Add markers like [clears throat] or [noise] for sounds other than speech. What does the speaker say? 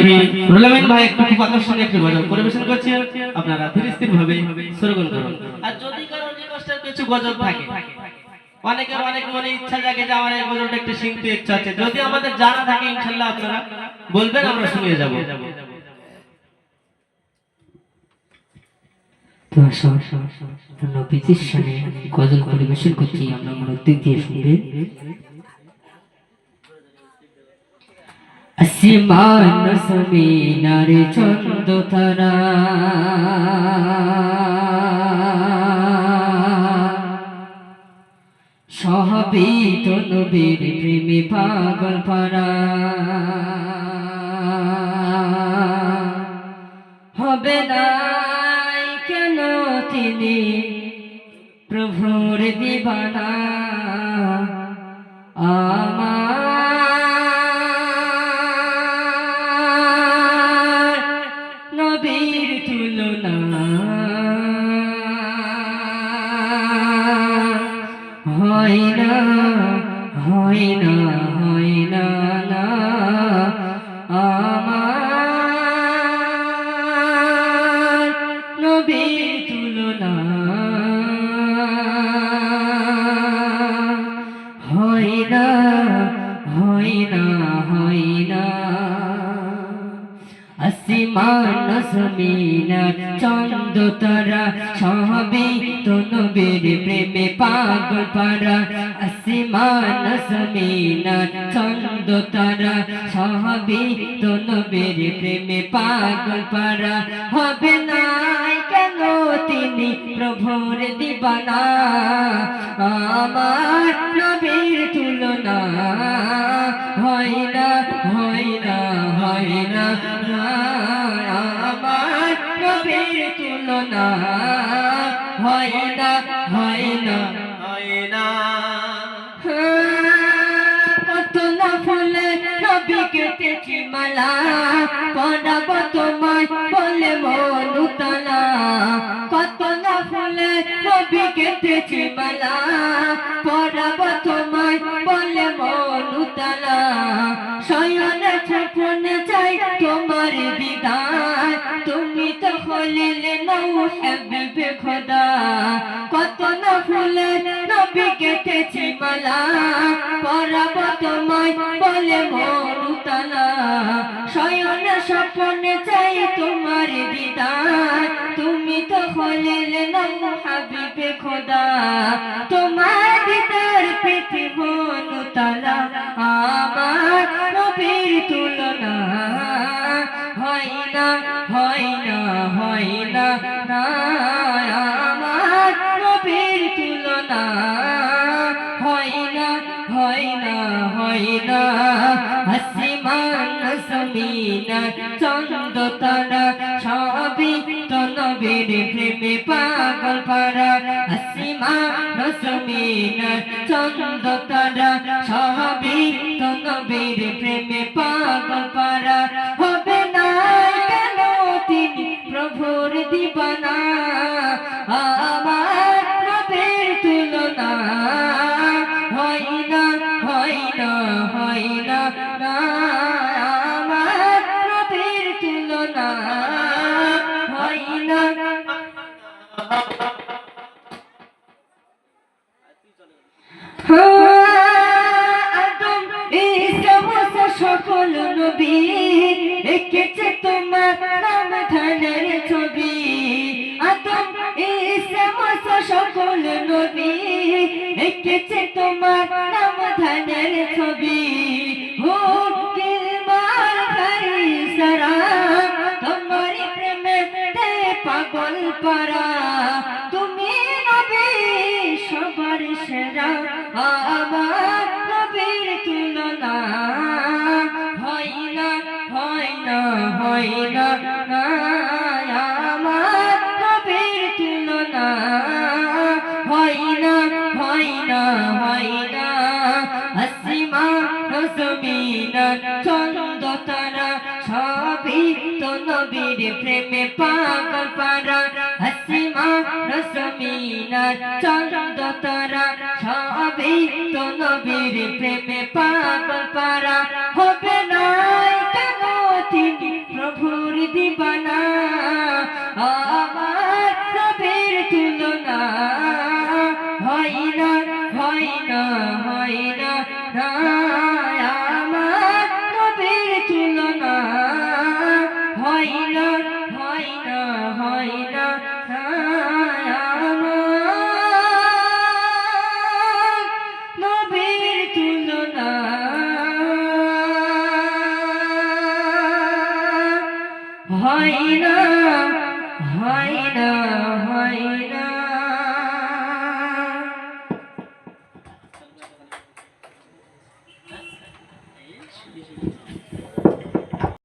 [clears throat] রুলামিন ভাই, একটু খুব আকর্ষণীয় একটি গজল পরিবেশন করছেন? আপনারা ধীরে স্থির ভাবে শ্রবণ করুন আর যদি কারও রিকোয়েস্টের কিছু গজল থাকে, অনেকের অনেক মনে ইচ্ছা জাগে যে আমার এই গজলটা একটু শুনতে ইচ্ছা আছে। যদি আমাদের জানা থাকে ইনশাল্লাহ আপনারা বলবেন, আমরা শুনিয়ে যাব। তো নবীজির সামনে গজল পরিবেশন করছি, আমরা মনোযোগ দিয়ে শুনবে আসমান সমিনার চন্দ তারা সহবিত নবীর প্রেমে পাগল পারা হবে নাই কেন তিনি? প্রভুর দিবানা। আমার হয় না হয় না। আসমান জমিনার চন্দ তারা সবে তো প্রেমে পাগল পারা। আসমান জমিনার চন্দ তারা সবে তো প্রেমে পাগল পারা। হবে না কেন তিনি প্রভুর দিবানা? আমার তুলনা হয় না হয় না হয় না। আমার নবীর তুলনা, হয় না হয় না হয় না। কত না ফুলে নবী কেটেছি মালা পড়াব না ফুলে নবী কেটেছি মালা পড়াব তোমার দিদার তুমি তো হলিলে নৌ হাবিবে খোদা। কত না ফুলে নবী কেটেছি মালা। পরাব তোমায় বলে মরুতলা শয়নে স্বপনে চাই তোমার দিদার তুমি তো হলিলে নৌ হাবিবে খোদা। তোমার হয় না না আমার নবীর তুলনা। হয় না হয় না হয় না আসমান সমিনা চন্দ তারা সবই তো নবীর প্রেমে পাগল পারা আসমান সমিনা চন্দ তারা সবই তো প্রেমে পাগল পারা তুলনা হয় না। সকল নবী এঁকেছে তোমার নাম ধানের ছবি। মুসা সকল নবী এঁকেছে তোমার নাম ধানের পাগল পারা তুমি নবী, সবার সেরা। আমার নবীর তুলনা হয় না হয় না হয় না আমার নবীর তুলনা হয় না হয় না হয় না। আসিমা জমিনা চন্দ তারা নবীর প্রেমে পাগল পারা আসিমা রসমিনা চন্দ তারা সবই তো নবীর প্রেমে পাগল পারা হয়